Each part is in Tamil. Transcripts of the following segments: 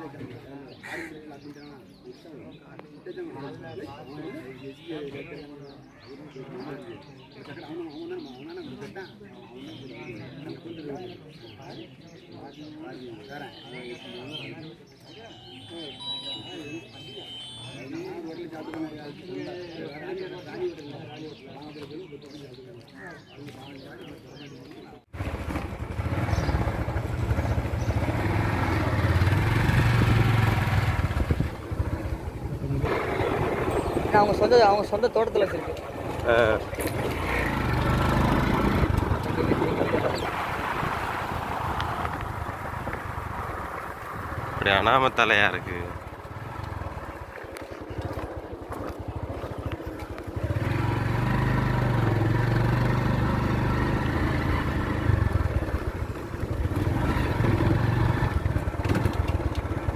சாப்பிட்டு அவங்க சொந்த அவங்க சொந்த தோட்டத்தில் வச்சிருக்கு. அப்படி அனாமத்தலையா இருக்கு.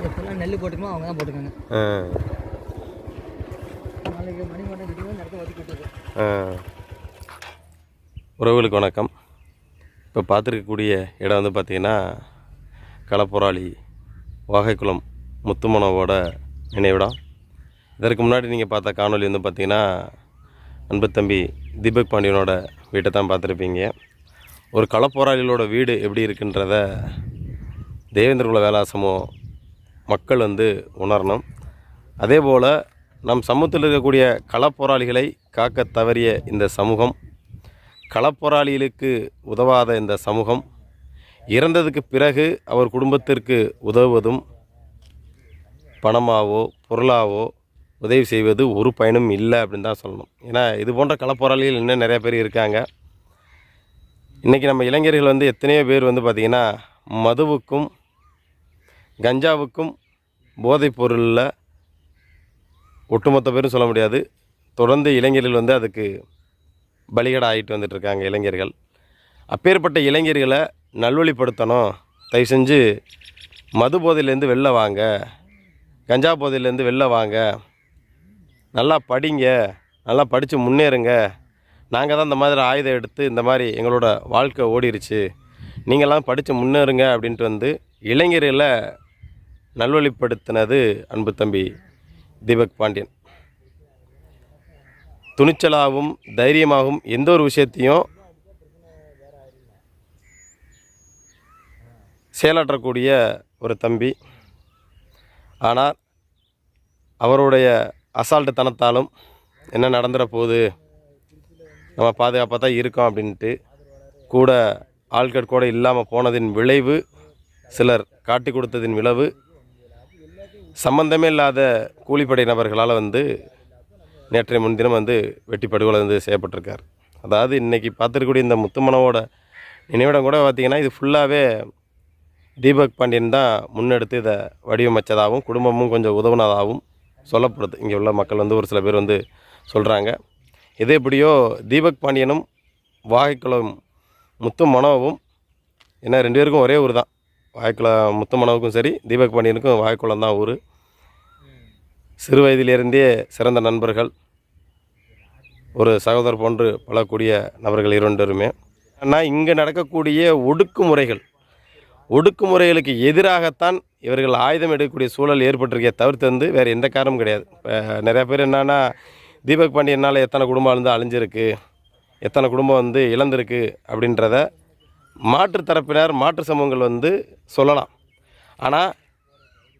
எப்பெல்லாம் நெல் போட்டுக்கணும் அவங்க தான் போட்டுக்காங்க உறவுகளுக்கு வணக்கம். இப்போ பார்த்துருக்கக்கூடிய இடம் வந்து பார்த்திங்கன்னா களப்போராளி வாகைக்குளம் முத்துமனவோட நினைவிடம். இதற்கு முன்னாடி நீங்கள் பார்த்த காணொளி வந்து பார்த்திங்கன்னா அன்பு தம்பி தீபக் பாண்டியனோட வீட்டை தான் பார்த்துருப்பீங்க. ஒரு களப்போராளிகளோட வீடு எப்படி இருக்குன்றத தேவேந்திரகுல வேலாசமோ மக்கள் வந்து உணரணும். அதே போல் நம் சமூகத்தில் இருக்கக்கூடிய களப்போராளிகளை காக்க தவறிய இந்த சமூகம் களப்போராளிகளுக்கு உதவாத இந்த சமூகம் இறந்ததுக்கு பிறகு அவர் குடும்பத்திற்கு உதவுவதும் பணமாவோ பொருளாவோ உதவி செய்வது ஒரு பயனும் இல்லை அப்படின்னு தான் சொல்லணும். ஏன்னா இது போன்ற களப்போராளிகள் இன்னும் நிறைய பேர் இருக்காங்க. இன்றைக்கி நம்ம இளைஞர்கள் வந்து எத்தனையோ பேர் வந்து பார்த்திங்கன்னா மதுவுக்கும் கஞ்சாவுக்கும் போதைப் பொருளில் ஒட்டுமொத்த பேரும் சொல்ல முடியாது. தொடர்ந்து இளைஞர்கள் வந்து அதுக்கு பலிகடா ஆகிட்டு வந்துட்டுருக்காங்க இளைஞர்கள். அப்பேற்பட்ட இளைஞர்களை நல்வழிப்படுத்தணும். தயவு செஞ்சு மது போதையிலேருந்து வெளில வாங்க. கஞ்சா போதையிலேருந்து வெளில வாங்க. நல்லா படிங்க. நல்லா படித்து முன்னேறுங்க. நாங்கள் தான் இந்த மாதிரி ஆயுதம் எடுத்து இந்த மாதிரி எங்களோட வாழ்க்கை ஓடிருச்சு. நீங்களாம் படித்து முன்னேறுங்க அப்படின்ட்டு வந்து இளைஞர்களை நல்வழிப்படுத்தினது அன்பு தம்பி தீபக் பாண்டியன். துணிச்சலாகவும் தைரியமாகவும் எந்த ஒரு விஷயத்தையும் செயலாற்றக்கூடிய ஒரு தம்பி. ஆனால் அவருடைய அசால்ட்டுத்தனத்தாலும் என்ன நடந்துட போகுது நம்ம பாதுகாப்பாக தான் இருக்கோம் அப்படின்ட்டு கூட ஆள்கட் கூட இல்லாமல் போனதின் விளைவு சிலர் காட்டி கொடுத்ததின் விளைவு சம்பந்தமே இல்லாத கூலிப்படை நபர்களால் வந்து நேற்றைய முன்தினம் வந்து வெட்டி படுகொலை வந்து செய்யப்பட்டிருக்கார். அதாவது இன்றைக்கி பார்த்துருக்கக்கூடிய இந்த முத்துமனவோட நினைவிடம் கூட பார்த்திங்கன்னா இது ஃபுல்லாகவே தீபக் பாண்டியன் தான் முன்னெடுத்து இதை வடிவமைச்சதாகவும் குடும்பமும் கொஞ்சம் உதவுனதாகவும் சொல்லப்படுது. இங்கே உள்ள மக்கள் வந்து ஒரு சில பேர் வந்து சொல்கிறாங்க இதே எப்படியோ தீபக் பாண்டியனும் வாகைக்குளம் முத்து மனோவும் ஏன்னா ரெண்டு பேருக்கும் ஒரே ஊர் தான். வாய்க்குளம் முத்தமனவுக்கும் சரி தீபக் பாண்டியனுக்கும் வாய்க்குளம் தான் ஊர். சிறு வயதிலிருந்தே சிறந்த நண்பர்கள். ஒரு சகோதரர் போன்று பழக்கூடிய நபர்கள் இரண்டருமே ஆனால் இங்கே நடக்கக்கூடிய ஒடுக்குமுறைகள் ஒடுக்குமுறைகளுக்கு எதிராகத்தான் இவர்கள் ஆயுதம் எடுக்கக்கூடிய சூழல் ஏற்பட்டிருக்கே தவிர்த்து வந்து வேறு எந்த காரணமும் கிடையாது. இப்போ நிறையா பேர் என்னன்னா தீபக் பாண்டியனால் எத்தனை குடும்பம் வந்து அழிஞ்சிருக்கு எத்தனை குடும்பம் வந்து இழந்திருக்கு அப்படின்றத மாற்று தரப்பினர் மாற்று சமூகங்கள் வந்து சொல்லலாம். ஆனால்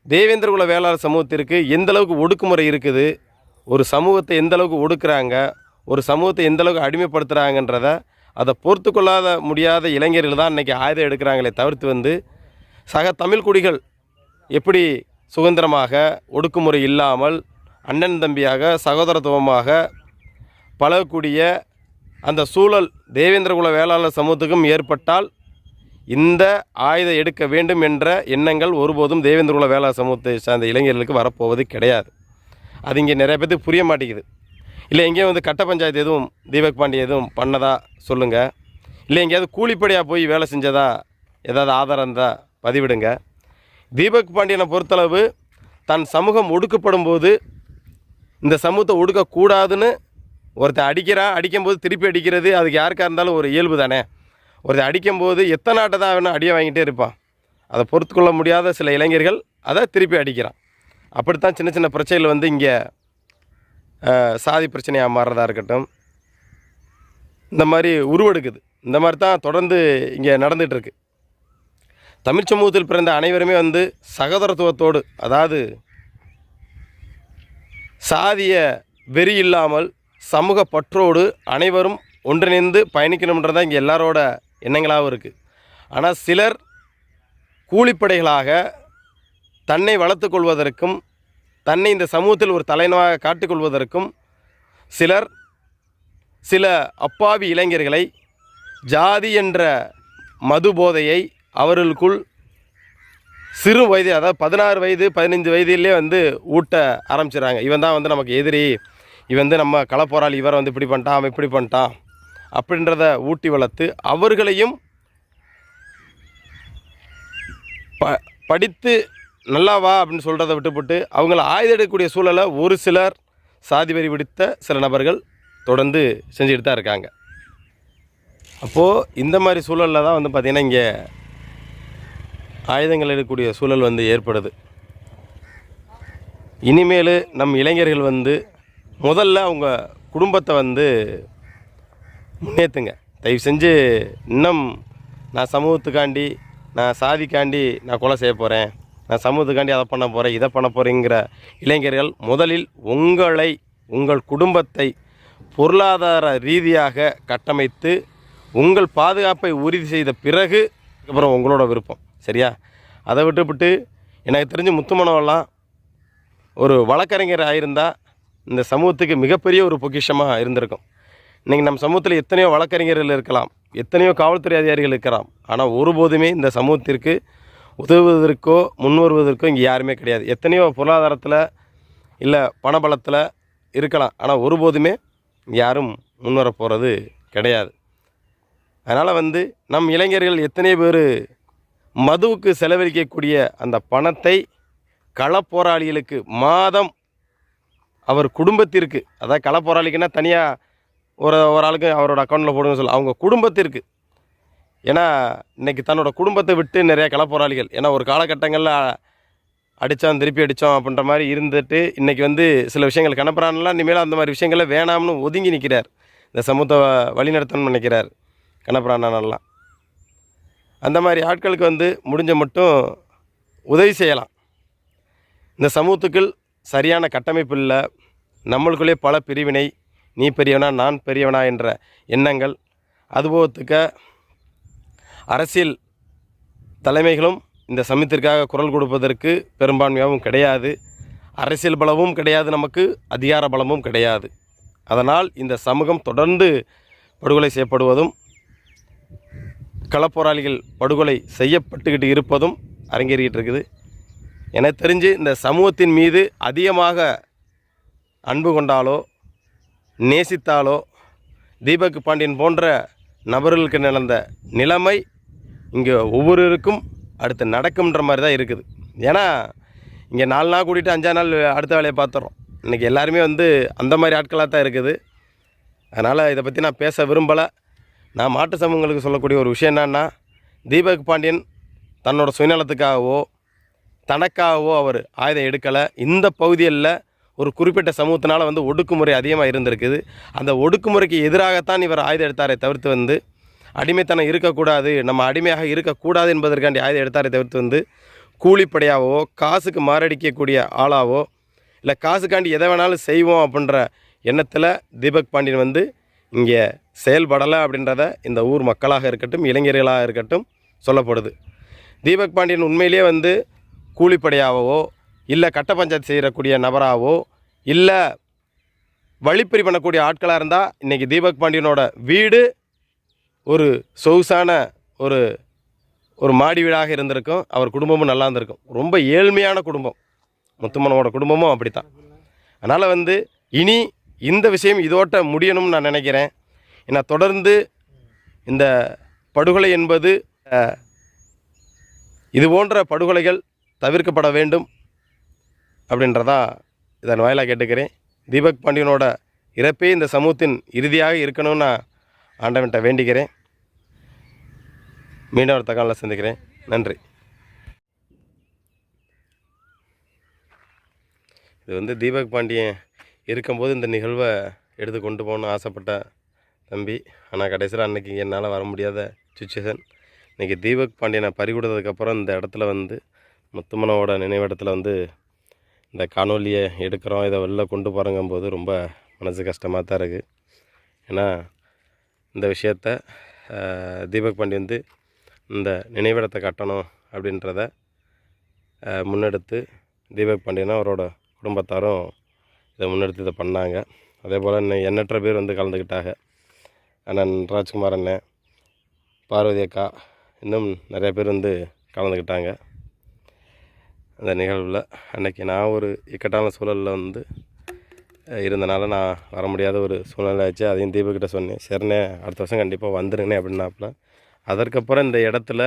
தேவேந்திரகுல வேளாளர் சமூகத்திற்கு எந்த அளவுக்கு ஒடுக்குமுறை இருக்குது ஒரு சமூகத்தை எந்த அளவுக்கு ஒடுக்குறாங்க ஒரு சமூகத்தை எந்த அளவுக்கு அடிமைப்படுத்துகிறாங்கன்றத அதை பொறுத்து கொள்ளாத முடியாத இளைஞர்கள் தான் இன்றைக்கி ஆயுதம் எடுக்கிறாங்களே தவிர்த்து வந்து சக தமிழ் குடிகள் எப்படி சுதந்திரமாக ஒடுக்குமுறை இல்லாமல் அண்ணன் தம்பியாக சகோதரத்துவமாக பழகக்கூடிய அந்த சூழல் தேவேந்திரகுல வேளாளர் சமூகத்துக்கும் ஏற்பட்டால் இந்த ஆயுதம் எடுக்க வேண்டும் என்ற எண்ணங்கள் ஒருபோதும் தேவேந்திரகுல வேளாளர் சமூகத்தை சார்ந்த இளைஞர்களுக்கு வரப்போவது கிடையாது. அது இங்கே நிறைய பேருக்கு புரிய மாட்டேங்குது. இல்லை எங்கேயும் வந்து கட்ட பஞ்சாயத்து எதுவும் தீபக் பாண்டி எதுவும் பண்ணதா சொல்லுங்கள் இல்லை எங்கேயாவது கூலிப்படியாக போய் வேலை செஞ்சதா ஏதாவது ஆதாரம் இருந்தால் பதிவிடுங்க. தீபக் பாண்டியனை பொறுத்தளவு தன் சமூகம் ஒடுக்கப்படும் போது இந்த சமூகத்தை ஒடுக்கக்கூடாதுன்னு ஒருத்தன் அடிக்கிறான் அடிக்கும்போது திருப்பி அடிக்கிறது அதுக்கு யாருக்காக இருந்தாலும் ஒரு இயல்பு தானே. ஒருத்தன் அடிக்கும்போது எத்தனை நாட்டை தான் வேணும் அடியை வாங்கிட்டே இருப்பான். அதை பொறுத்துக்கொள்ள முடியாத சில இளைஞர்கள் அதை திருப்பி அடிக்கிறான். அப்படித்தான் சின்ன சின்ன பிரச்சனைகள் வந்து இங்கே சாதி பிரச்சனையாக மாறுறதா இருக்கட்டும். இந்த மாதிரி உருவெடுக்குது. இந்த மாதிரி தான் தொடர்ந்து இங்கே நடந்துகிட்ருக்கு தமிழ் சமூகத்தில் பிறந்த அனைவருமே வந்து சகோதரத்துவத்தோடு அதாவது சாதிய வெறி இல்லாமல் சமூக பற்றோடு அனைவரும் ஒன்றிணைந்து பயணிக்கணுன்றது தான் இங்கே எல்லாரோட எண்ணங்களாகவும் இருக்குது ஆனால் சிலர் கூலிப்படைகளாக தன்னை வளர்த்து கொள்வதற்கும் தன்னை இந்த சமூகத்தில் ஒரு தலைவனாக காட்டிக்கொள்வதற்கும் சிலர் சில அப்பாவி இளைஞர்களை ஜாதி என்ற மது போதையை அவர்களுக்குள் சிறு வயது அதாவது பதினாறு வயது பதினஞ்சு வயதிலே வந்து ஊட்ட ஆரம்பிச்சிடுறாங்க. இவன் தான் வந்து நமக்கு எதிரி இவன் வந்து நம்ம களப்போராளி இவரை வந்து இப்படி பண்ணிட்டான் அவன் இப்படி பண்ணிட்டான் அப்படின்றத ஊட்டி வளர்த்து அவர்களையும் ப படித்து நல்லா வா அப்படின்னு சொல்கிறத விட்டுப்பட்டு அவங்கள ஆயுதம் எடுக்கக்கூடிய சூழலை ஒரு சிலர் சாதி வரி பிடித்த சில நபர்கள் தொடர்ந்து செஞ்சுட்டு தான் இருக்காங்க. அப்போது இந்த மாதிரி சூழலில் தான் வந்து பார்த்திங்கன்னா இங்கே ஆயுதங்கள் எடுக்கக்கூடிய சூழல் வந்து ஏற்படுது. இனிமேல் நம் இளைஞர்கள் வந்து முதல்ல உங்கள் குடும்பத்தை வந்து முன்னேற்றுங்க தயவு செஞ்சு இன்னும் நான் சமூகத்துக்காண்டி நான் சாதிக்காண்டி நான் கொலை செய்ய போகிறேன் நான் சமூகத்துக்காண்டி அதை பண்ண போகிறேன் இதை பண்ண போகிறேங்கிற இளைஞர்கள் முதலில் உங்களை உங்கள் குடும்பத்தை பொருளாதார ரீதியாக கட்டமைத்து உங்கள் பாதுகாப்பை உறுதி செய்த பிறகு அப்புறம் உங்களோட விருப்பம். சரியா? அதை விட்டுவிட்டு எனக்கு தெரிஞ்சு முத்துமணவெல்லாம் ஒரு வழக்கறிஞர் ஆயிருந்தால் இந்த சமூகத்துக்கு மிகப்பெரிய ஒரு பொக்கிஷமாக இருந்திருக்கும். இன்றைக்கி நம்ம சமூகத்தில் எத்தனையோ வழக்கறிஞர்கள் இருக்கலாம் எத்தனையோ காவல்துறை அதிகாரிகள் இருக்கலாம். ஆனால் ஒருபோதுமே இந்த சமூகத்திற்கு உதவுவதற்கோ முன் வருவதற்கோ இங்கே யாருமே கிடையாது. எத்தனையோ பொருளாதாரத்தில் இல்லை பணபலத்தில் இருக்கலாம். ஆனால் ஒருபோதுமே யாரும் முன்வர போகிறது கிடையாது. அதனால் வந்து நம் இளைஞர்கள் எத்தனை பேர் மதுவுக்கு செலவழிக்கக்கூடிய அந்த பணத்தை களப்போராளிகளுக்கு மாதம் அவர் குடும்பத்திற்கு அதாவது களப்போராளிக்குன்னா தனியாக ஒரு ஒரு ஆளுக்கு அவரோட அக்கௌண்ட்டில் போடுங்க சொல்ல அவங்க குடும்பத்திற்கு. ஏன்னா இன்றைக்கி தன்னோட குடும்பத்தை விட்டு நிறைய களப்போராளிகள் ஏன்னா ஒரு காலகட்டங்களில் அடித்தோம் திருப்பி அடித்தோம் அப்படின்ற மாதிரி இருந்துட்டு இன்றைக்கி வந்து சில விஷயங்கள் கணப்பரானலாம் இனிமேல் அந்த மாதிரி விஷயங்களை வேணாம்னு ஒதுங்கி நிற்கிறார் இந்த சமூகத்தை வழிநடத்தணும்னு நினைக்கிறார் கணப்பரானலாம் அந்த மாதிரி ஆட்களுக்கு வந்து முடிஞ்ச மட்டும் உதவி செய்யலாம். இந்த சமூகத்துக்குள் சரியான கட்டமைப்பு இல்லை. நம்மளுக்குள்ளே பல பிரிவினை நீ பெரியவனா நான் பெரியவனா என்ற எண்ணங்கள். அதுபோகத்துக்க அரசியல் தலைமைகளும் இந்த சமயத்திற்காக குரல் கொடுப்பதற்கு பெரும்பான்மையாகவும் கிடையாது. அரசியல் பலமும் கிடையாது நமக்கு அதிகார பலமும் கிடையாது. அதனால் இந்த சமூகம் தொடர்ந்து படுகொலை செய்யப்படுவதும் களப்போராளிகள் படுகொலை செய்யப்பட்டுக்கிட்டு இருப்பதும் அரங்கேறிக்கிட்டு இருக்குது. எனக்கு தெரிஞ்சு இந்த சமூகத்தின் மீது அதிகமாக அன்பு கொண்டாலோ நேசித்தாலோ தீபக் பாண்டியன் போன்ற நபர்களுக்கு நடந்த நிலைமை இங்கே ஒவ்வொருவருக்கும் அடுத்து நடக்கும்ன்ற மாதிரி தான் இருக்குது. ஏன்னா இங்கே நாலு நாள் கூட்டிகிட்டு அஞ்சா நாள் அடுத்த வேலையை பார்த்துறோம். இன்றைக்கி எல்லாருமே வந்து அந்த மாதிரி ஆட்களாக தான் இருக்குது. அதனால் இதை பற்றி நான் பேச விரும்பலை. நான் மாட்டு சமூகங்களுக்கு சொல்லக்கூடிய ஒரு விஷயம் என்னென்னா தீபக் பாண்டியன் தன்னோட சுயநலத்துக்காகவோ தனக்காகவோ அவர் ஆயுதம் எடுக்கலை. இந்த பகுதிகளில் ஒரு குறிப்பிட்ட சமூகத்தினால் வந்து ஒடுக்குமுறை அதிகமாக இருந்திருக்குது. அந்த ஒடுக்குமுறைக்கு எதிராகத்தான் இவர் ஆயுதம் எடுத்தாரை தவிர்த்து வந்து அடிமைத்தனம் இருக்கக்கூடாது நம்ம அடிமையாக இருக்கக்கூடாது என்பதற்காண்டி ஆயுதம் எடுத்தாரை தவிர்த்து வந்து கூலிப்படையாகவோ காசுக்கு மாரடிக்கக்கூடிய ஆளாவோ இல்லை காசுக்காண்டி எதை வேணாலும் செய்வோம் அப்படின்ற எண்ணத்தில் தீபக் பாண்டியன் வந்து இங்கே செயல்படலை அப்படின்றத இந்த ஊர் மக்களாக இருக்கட்டும் இளைஞர்களாக இருக்கட்டும் சொல்லப்படுது. தீபக் பாண்டியன் உண்மையிலேயே வந்து கூலிப்படையாகவோ இல்லை கட்ட பஞ்சாயத்து செய்யக்கூடிய நபராகவோ இல்லை வழிப்பறி பண்ணக்கூடிய ஆட்களாக இருந்தால் இன்றைக்கி தீபக் பாண்டியனோட வீடு ஒரு சொகுசான ஒரு ஒரு மாடி வீடாக இருந்திருக்கும். அவர் குடும்பமும் நல்லா இருந்திருக்கும். ரொம்ப ஏழ்மையான குடும்பம். முத்துமனோட குடும்பமும் அப்படித்தான். அதனால் வந்து இனி இந்த விஷயம் இதோட்ட முடியணும்னு நான் நினைக்கிறேன். ஏன்னா தொடர்ந்து இந்த படுகொலை என்பது இது போன்ற படுகொலைகள் தவிர்க்கப்பட வேண்டும் அப்படின்றதா இதன் வாயிலாக கேட்டுக்கிறேன். தீபக் பாண்டியனோட இறப்பே இந்த சமூகத்தின் இறுதியாக இருக்கணும்னு நான் ஆண்டவன்கிட்ட வேண்டிக்கிறேன். மீண்டும் ஒரு தகவலில் சந்திக்கிறேன். நன்றி. இது வந்து தீபக் பாண்டியன் இருக்கும்போது இந்த நிகழ்வை எடுத்து கொண்டு போகணும்னு ஆசைப்பட்ட தம்பி. ஆனால் கடைசியில் அன்னைக்கு என்னால் வர முடியாத சுச்சுவேஷன் இன்றைக்கி தீபக் பாண்டியனை பறிகொடுத்ததுக்கப்புறம் இந்த இடத்துல வந்து முத்துமனோட நினைவிடத்தில் வந்து இந்த காணொலியை எடுக்கிறோம் இதை வெளில கொண்டு போகிறங்கும்போது ரொம்ப மனசு கஷ்டமாக தான் இருக்குது ஏன்னா இந்த விஷயத்த தீபக் பாண்டி வந்து இந்த நினைவிடத்தை கட்டணும் அப்படின்றத முன்னெடுத்து தீபக் பாண்டியனா அவரோட குடும்பத்தாரும் இதை முன்னெடுத்து இதை பண்ணாங்க. அதே போல் இன்னும் எண்ணற்ற பேர் வந்து கலந்துக்கிட்டாங்க. அண்ணன் ராஜ்குமார் அண்ணன் பார்வதி அக்கா இன்னும் நிறைய பேர் வந்து கலந்துக்கிட்டாங்க. அந்த நிகழ்வில். அன்னைக்கு நான் ஒரு இக்கட்டான சூழலில் வந்து இருந்தனால நான் வர முடியாத ஒரு சூழ்நிலை ஆச்சு. அதையும் தீபக்கிட்ட சொன்னேன். சரிண்ணே அடுத்த வருஷம் கண்டிப்பாக வந்துருங்கண்ணே அப்படின்னாப்புல. அதற்கப்புறம் இந்த இடத்துல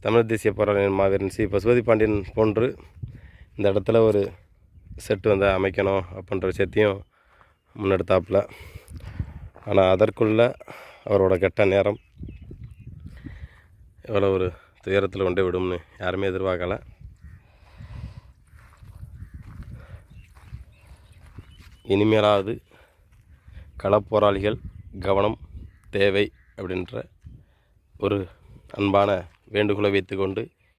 தமிழ் தேசிய போராட்ட மாவீரன் சி. பசுபதி பாண்டியன் போன்று இந்த இடத்துல ஒரு செட்டு வந்து அமைக்கணும் அப்படின்ற விஷயத்தையும் முன்னெடுத்தாப்புல. ஆனால் அதற்குள்ள அவரோட கெட்ட நேரம் எவ்வளோ ஒரு துயரத்தில் கொண்டே விடும்னு யாருமே எதிர்பார்க்கலை. இனிமேலாவது களப்போராளிகள் கவனம் தேவை அப்படின்ற ஒரு அன்பான வேண்டுகோளை வைத்துக்கொண்டு